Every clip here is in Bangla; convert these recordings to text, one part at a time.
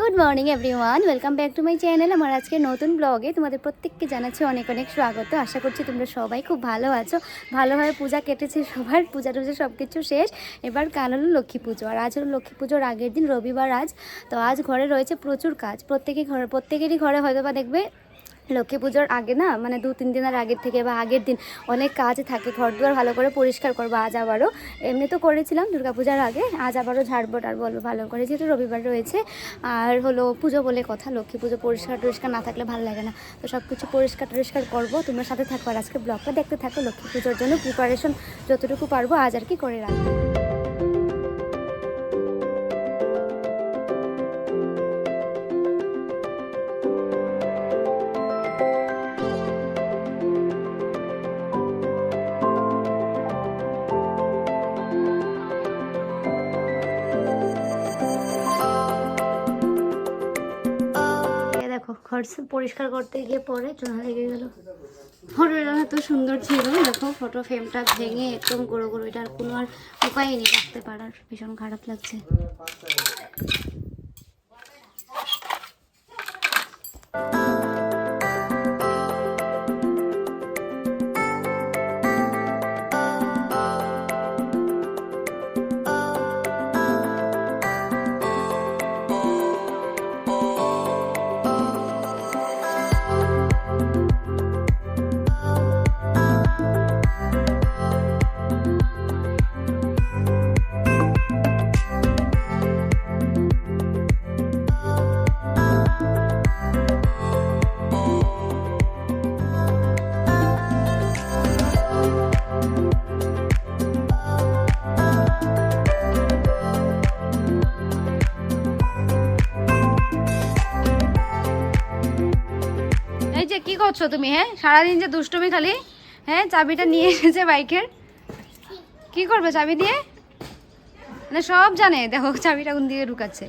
Good morning everyone welcome back to my channel আমার আজকে নতুন ব্লগে তোমাদের প্রত্যেককে জানাচ্ছি অনেক অনেক স্বাগত। আশা করছি তোমরা সবাই খুব ভালো আছো। ভালোভাবে পূজা কেটেছে সবার, পূজা টুজা সব কিছু শেষ। এবার কাল হলো লক্ষ্মী পুজো, আর আজ হলো লক্ষ্মী পুজোর আগের দিন রবিবার আজ। তো আজ ঘরে রয়েছে প্রচুর কাজ। প্রত্যেকেই ঘরে, প্রত্যেকেরই ঘরে হয়তো বা দেখবে লক্ষ্মী পুজোর আগে না মানে দু, তিন দিনের আগের থেকে বা আগের দিন অনেক কাজ থাকে ঘর দুয়ার ভালো করে পরিষ্কার করব, আজ আবারও। এমনি তো করেছিলাম দুর্গাপূজার আগে, আজ আবারও ঝাড়বো টাড়বো ভালো করে, যেহেতু রবিবার রয়েছে। আর হলো পুজো বলে কথা, লক্ষ্মী পুজো পরিষ্কার টরিষ্কার না থাকলে ভালো লাগে না। তো সব কিছু পরিষ্কার টরিষ্কার করব, তোমরা সাথে থাকো আর আজকে ব্লগটা দেখতে থাকো, লক্ষ্মী পুজোর জন্য প্রিপারেশন যতটুকু পারব আজ আর কি করে রাখব। পরিষ্কার করতে গিয়ে পরে চোনা লেগে গেল। ফটোটা এত সুন্দর ছিল, দেখো ফটো ফ্রেমটা ভেঙে একদম গুঁড়ো গুঁড়ো এটা আর কোনো আর উপায় নেই, রাখতে পারার। ভীষণ খারাপ লাগছে। তুমি হ্যাঁ? সারাদিন যে দুষ্টুমি খালি হ্যাঁ? চাবিটা নিয়ে এসেছে বাইকের। কি করবে চাবি দিয়ে? মানে সব জানে। দেখো, চাবিটা কোন দিকে ঢুকাচ্ছে।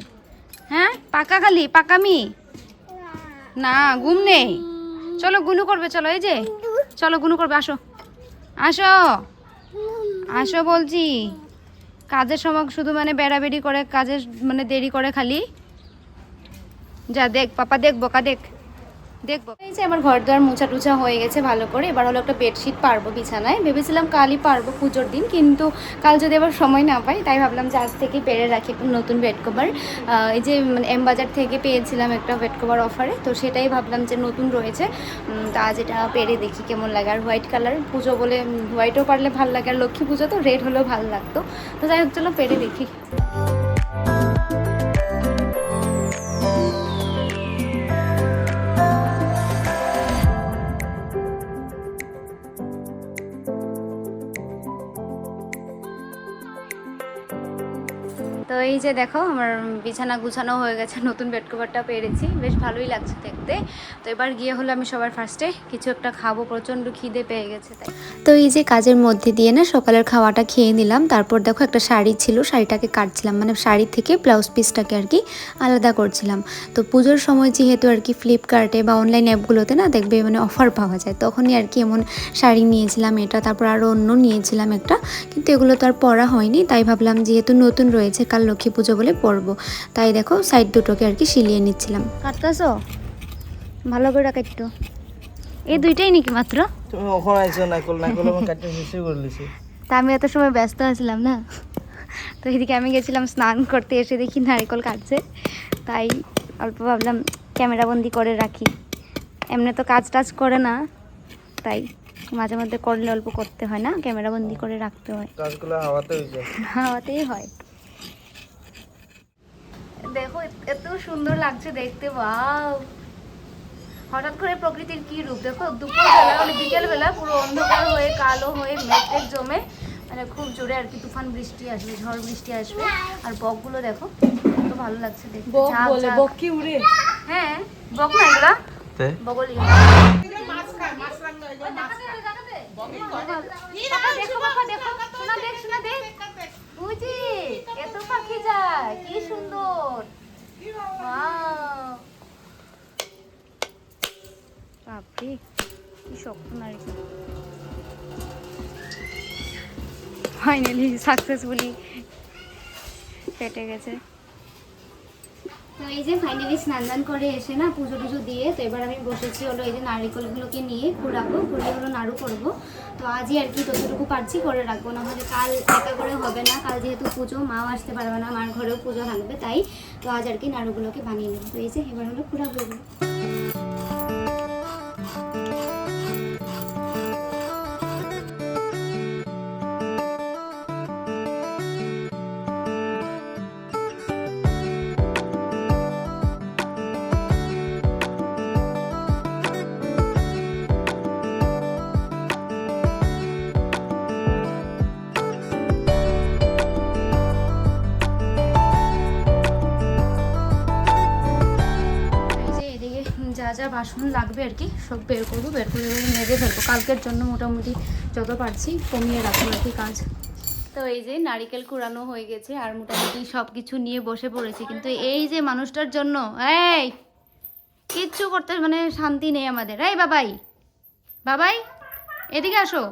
হ্যাঁ? পাকা খালি? পাকামি না, ঘুম নেই। চলো, গুনু করবে, চলো, এই যে। চলো, গুনু করবে, আসো। আসো। আসো বলছি। কাজের সময় শুধু মানে বেড়াবেড়ি করে, কাজের মানে দেরি করে খালি। যা দেখ, পাপা দেখ, বোকা দেখ। দেখব। এই যে আমার ঘর দুয়ার মোছা টুছা হয়ে গেছে ভালো করে, এবার হলো একটা বেডশিট পারব বিছানায়। ভেবেছিলাম কালই পারব পুজোর দিন, কিন্তু কাল যদি আবার সময় না পাই, তাই ভাবলাম যে আজ থেকে পেরে রাখি নতুন বেড কভার এই যে মানে এম বাজার থেকে পেয়েছিলাম একটা বেড কভার অফারে তো সেটাই ভাবলাম যে নতুন রয়েছে। তা আজ এটা পেরে দেখি কেমন লাগে। আর হোয়াইট কালার পুজো বলে হোয়াইটও পারলে ভালো লাগে, আর লক্ষ্মী পুজো তো রেড হলেও ভালো লাগতো। তো যাই হোক, চলো পেরে দেখি। তো এই যে দেখো, আমার বিছানা গুছানো হয়ে গেছে, নতুন বেড কভারটা পেরেছি। বেশ ভালোই লাগছে দেখতে। তো এবার গিয়ে হলো আমি সবার ফার্স্টে কিছু একটা খাব, প্রচণ্ড খিদে পেয়ে গেছে তাই। তো এই যে কাজের মধ্যে দিয়ে না সকালের খাওয়াটা খেয়ে নিলাম। তারপর দেখো একটা শাড়ি ছিল, শাড়িটাকে কাটছিলাম মানে শাড়ি থেকে ব্লাউজ পিসটাকে আর কি আলাদা করছিলাম। তো পুজোর সময় যেহেতু আর কি ফ্লিপকার্টে বা অনলাইন অ্যাপগুলোতে না দেখবে মানে অফার পাওয়া যায়, তখনই আর কি এমন শাড়ি নিয়েছিলাম, এটা, তারপর আরও অন্য নিয়েছিলাম একটা। কিন্তু এগুলো তো আর পরা হয়নি, তাই ভাবলাম যেহেতু নতুন রয়েছে কাল লক্ষ্মী পুজো বলে পরবো। তাই দেখো সাইড দুটোকে আর কি সিলিয়ে নিচ্ছিলাম। কাটতেছো? ভালো করে কাটতো। এই দুইটাই নাকি মাত্র? তুমি কখন আইছো নাকল নাকল আমার কাটতে মিশে করে তা আমি এত সময় ব্যস্ত আছিলাম না। তো এদিকে আমি গেছিলাম স্নান করতে এসে দেখি নারিকল কাটছে। তাই অল্প ভাবলাম ক্যামেরা বন্দি করে রাখি। এমনি তো কাজ টাজ করে না তাই মাঝে মধ্যে করলে অল্প করতে হয় না ক্যামেরা বন্দি করে রাখতে হয়। কাজগুলো হাওয়াতে হয়ে যায়। হাওয়াতেই হয়। দেখো এত সুন্দর লাগছে দেখতে ওয়াও। হঠাৎ করে প্রকৃতির কি রূপ? দেখো দুপুরবেলা মানে বিকেলবেলা পুরো অন্ধকার হয়ে কালো হয়ে মেঘ জমে মানে খুব জোরে আর কি তুফান বৃষ্টি আসবে ঝড় বৃষ্টি আসবে। আর বকগুলো দেখো কত ভালো লাগছে দেখতে। ঝাঁক। কি উড়ে? হ্যাঁ বক না এগুলা? তে? বগলি। দেখো দেখো। শোনা দেখ শোনা দেখ। বুঝি এত পাখি যায় কি সুন্দর! বাপরে কি শক্ত নারী। ফাইনালি সাকসেসফুলি কেটে গেছে। তো এই যে ফাইনালি স্নান দান করে এসে না পুজো টুজো দিয়ে, তো এবার আমি বসেছি হলো এই যে নারিকলগুলোকে নিয়ে কুড়াবো, কুড়িয়ে হলো নাড়ু করব। তো আজই আর কি যতটুকু পারছি, করে রাখব। না হলে কাল একা করে হবে না, কাল যেহেতু পুজো, মাও আসতে পারবে না, মার ঘরেও পুজো থাকবে, তাই তো আজ আর কি নাড়ুগুলোকে বানিয়ে নেব। তো এই যে এবার হলো কুড়াবো যা বাসন লাগবে আর কি, সব বের করব, বের করে মেজে ফেলব। কালকের জন্য মোটামুটি যত পারছি কমিয়ে রাখব আর কি কাজ। তো এই যে নারিকেল কুড়ানো হয়ে গেছে আর মোটামুটি সব কিছু নিয়ে বসে পড়েছি, কিন্তু এই যে মানুষটার জন্য, এই, কিচ্ছু করতে মানে শান্তি নেই আমাদের। এই বাবাই বাবাই, এদিকে আসো।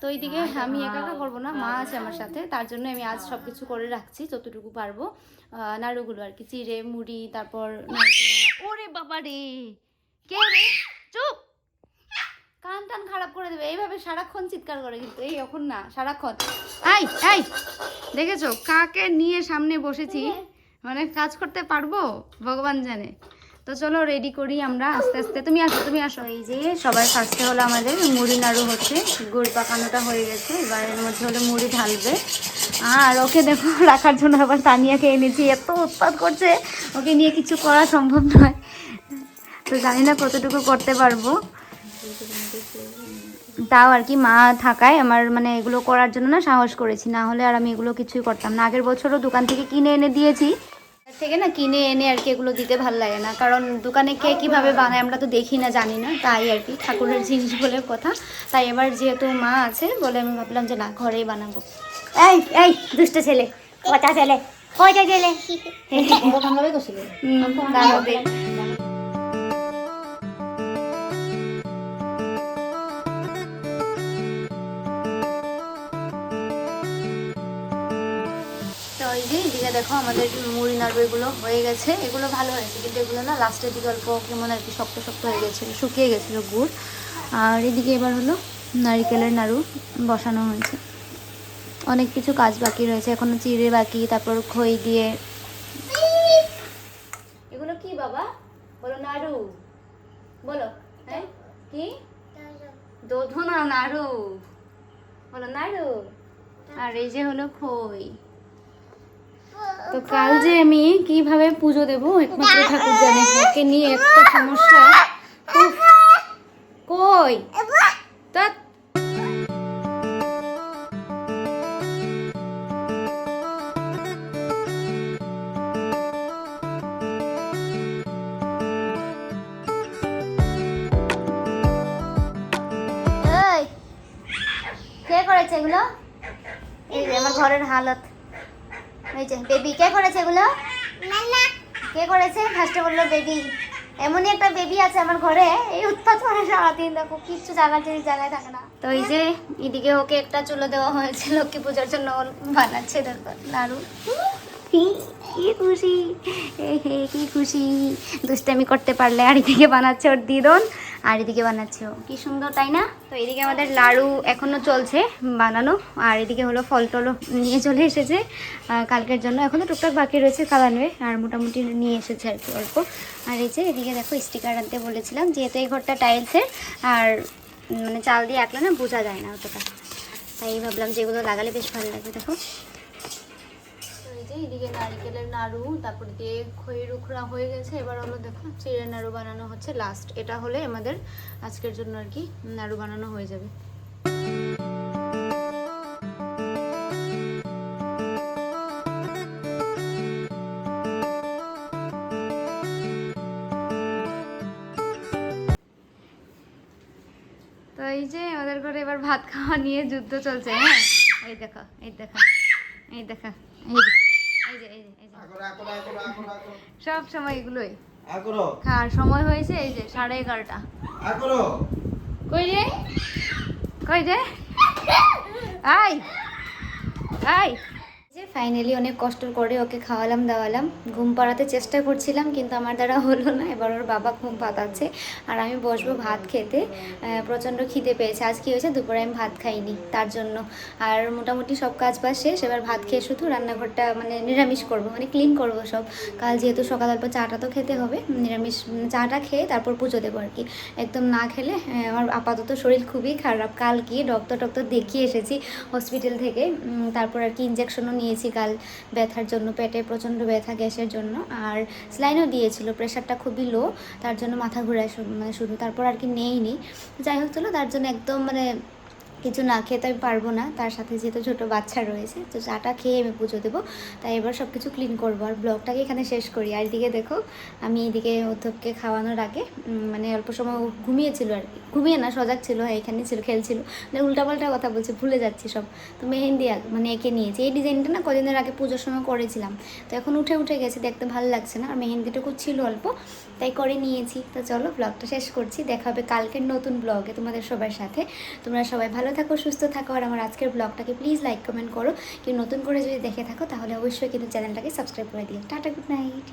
তো এইদিকে আমি একা একা করব না, মা আছে আমার সাথে, তার জন্য আমি আজ সব কিছু করে রাখছি, যতটুকু পারব। নাড়ুগুলো আর কি, চিড়ে, মুড়ি, তারপর। ওরে বাবা রে কে রে? চুপ। কান টান খারাপ করে দেবে। এইভাবে সারাক্ষণ চিৎকার করে কিন্তু। এই এখন না সারাক্ষণ। আই আই দেখেছ? কাকে নিয়ে সামনে বসেছি? মানে কাজ করতে পারব? ভগবান জানে। তো চলো রেডি করি আমরা। আস্তে আস্তে। তুমি আসো তুমি আসো। এই যে সবাই ফার্স্টে হলো আমাদের মুড়ি নাড়ু হচ্ছে। গুড় পাকানোটা হয়ে গেছে। এবার এর মধ্যে হলো মুড়ি ঢালবে। আর ওকে দেখো রাখার জন্য আবার তানিয়াকে এনেছি। এত উৎপাদ করছে। ওকে নিয়ে কিছু করা সম্ভব নয়। তো জানি না কতটুকু করতে পারব। তাও আর কি মা থাকায় আমার মানে এগুলো করার জন্য না সাহস করেছি। না হলে আর আমি এগুলো কিছুই করতাম না। আগের বছরও দোকান থেকে কিনে এনে দিয়েছি। থেকে না কিনে এনে আর কি এগুলো দিতে ভালো লাগে না। কারণ দোকানে কে কীভাবে বানায় আমরা তো দেখি না জানি না। তাই আর কি ঠাকুরের জিনিস বলে কথা। তাই এবার যেহেতু মা আছে বলে আমি ভাবলাম যে না ঘরেই বানাবো। এই এই দুষ্ট ছেলে। কটা ছেলে। কয়টা ছেলে? যে এদিকে দেখো আমাদের মুড়ি নাড়ু এগুলো হয়ে গেছে। এগুলো ভালো হয়েছে, কিন্তু এগুলো না লাস্টের দিকে অল্প কেমন আর কি শক্ত শক্ত হয়ে গেছিল, শুকিয়ে গেছিল গুড়। আর এদিকে এবার হলো নারিকেলের নাড়ু বসানো হয়েছে। অনেক কিছু কাজ বাকি রয়েছে, এখনও চিড়ে বাকি, তারপর খই দিয়ে। এগুলো কি বাবা? বলো নাড়ু। বলো। হ্যাঁ? কি? দোধনা নাড়ু। বলো নাড়ু। আর এই যে হলো খই। তো কাল যে আমি কীভাবে পুজো দেব, একমাত্র ঠাকুর জানে। ওকে নিয়ে একটা সমস্যা। কই? কে করেছে এগুলো? এই আমার ঘরের হালত। এই যে বেবি কে করেছে এগুলো? কে করেছে? ফার্স্টে বলল বেবি এমনই একটা বেবি আছে আমার ঘরে এই উৎপাত করে সারাদিন দেখো কিচ্ছু জায়গা জিনিস জায়গায় থাকে না। তো এই যে এদিকে ওকে একটা চুলো দেওয়া হয়েছে লক্ষ্মী পূজার জন্য বানাচ্ছে দেখো নাড়ু কি খুশি। এ হে কি খুশি। দুষ্টামি করতে পারলে আর এদিকে বানাচ্ছে ওর দিদন। আর এদিকে বানাচ্ছে কি সুন্দর, তাই না? তো এদিকে আমাদের লাড়ু এখনও চলছে বানানো, আর এদিকে হলো ফল টলও নিয়ে চলে এসেছে। কালকের জন্য এখনও টুকটাক বাকি রয়েছে কালানবে আর মোটামুটি নিয়ে এসেছে আর কি অল্প। আর এই যে এদিকে দেখো স্টিকার আনতে বলেছিলাম, যেহেতু এই ঘরটা টাইলসের আর মানে চাল দিয়ে আঁকলে না বোঝা যায় না অতটা। তাই ভাবলাম যে এগুলো লাগালে বেশ ভালো লাগবে, দেখো। এদিকে নারিকেলের নাড়ু, তারপর দিয়ে খইয়ের উখড়া হয়ে গেছে। এবার হলো দেখো চিড়ে নাড়ু বানানো হচ্ছে লাস্ট এটা হলে আমাদের আজকের জন্য আর কি নাড়ু বানানো হয়ে যাবে। তো এই যে আমাদের ঘরে এবার ভাত খাওয়া নিয়ে যুদ্ধ চলছে হ্যাঁ? এই দেখো এই দেখো এই দেখো, এই যে এই যে এই যে এই যে সব সময় এগুলোই। আকরো। খাওয়ার সময় হয়েছে এই যে সাড়ে এগারোটা। কই রে? কই রে? আই আই যে ফাইনালি অনেক কষ্ট করে ওকে খাওয়ালাম, দাওয়ালাম। ঘুম পাড়াতে চেষ্টা করছিলাম, কিন্তু আমার দ্বারা হলো না। এবার ওর বাবা ঘুম পাতাচ্ছে আর আমি বসবো ভাত খেতে। প্রচণ্ড খিদে পেয়েছে। আজ কি হয়েছে? দুপুরে আমি ভাত খাইনি তার জন্য। আর মোটামুটি সব কাজ বাজ শেষ। এবার ভাত খেয়ে শুধু রান্নাঘরটা মানে নিরামিষ করব মানে ক্লিন করব সব। কাল যেহেতু সকাল অল্প চাটা তো খেতে হবে, নিরামিষ চাটা খেয়ে তারপর পুজো দেবো আর কি। একদম না খেলে আমার আপাতত শরীর খুবই খারাপ। কাল গিয়ে ডক্টর টক্টর দেখিয়ে এসেছি হসপিটাল থেকে। তারপর আর কি ইঞ্জেকশনও নিয়েছি। কাল ব্যথার জন্য, পেটে প্রচণ্ড ব্যথা গ্যাসের জন্য। আর স্লাইনও দিয়েছিল, প্রেশারটা খুবই লো তার জন্য মাথা ঘুরায় মানে শুধু, তারপর আর কি নেই নি যাই হোক, চলো, তার জন্য একদম মানে কিছু না খেতে আমি পারব না। তার সাথে যেহেতু ছোটো বাচ্চা রয়েছে, তো চাটা খেয়ে আমি পুজো দেবো। তাই এবার সব কিছু ক্লিন করব। আর ব্লগটাকে এখানে শেষ করি। আর এদিকে দেখো, আমি এদিকে উদ্ধবকে খাওয়ানোর আগে মানে অল্প সময় ঘুমিয়েছিল আর কি। ঘুমিয়ে না, সজাগ ছিল হ্যাঁ এখানে ছিল, খেলছিল। মানে উল্টাপাল্টা কথা বলছে, ভুলে যাচ্ছি সব। তো মেহেন্দি মানে এঁকে নিয়েছি। এই ডিজাইনটা না কদিনের আগে পুজোর সময় করেছিলাম। তো এখন উঠে উঠে গেছে, দেখতে ভালো লাগছে না। আর মেহেন্দিটুকু ছিল অল্প, তাই করে নিয়েছি। তো চলো ব্লগটা শেষ করছি। দেখা হবে কালকের নতুন ব্লগে তোমাদের সবার সাথে। তোমরা সবাই ভালো থাকো, সুস্থ থাকো, আর আমার আজকের ব্লগটাকে প্লিজ লাইক কমেন্ট করো। কেউ নতুন করে যদি দেখে থাকো, তাহলে অবশ্যই কিন্তু চ্যানেলটাকে সাবস্ক্রাইব করে দিও। Tata good night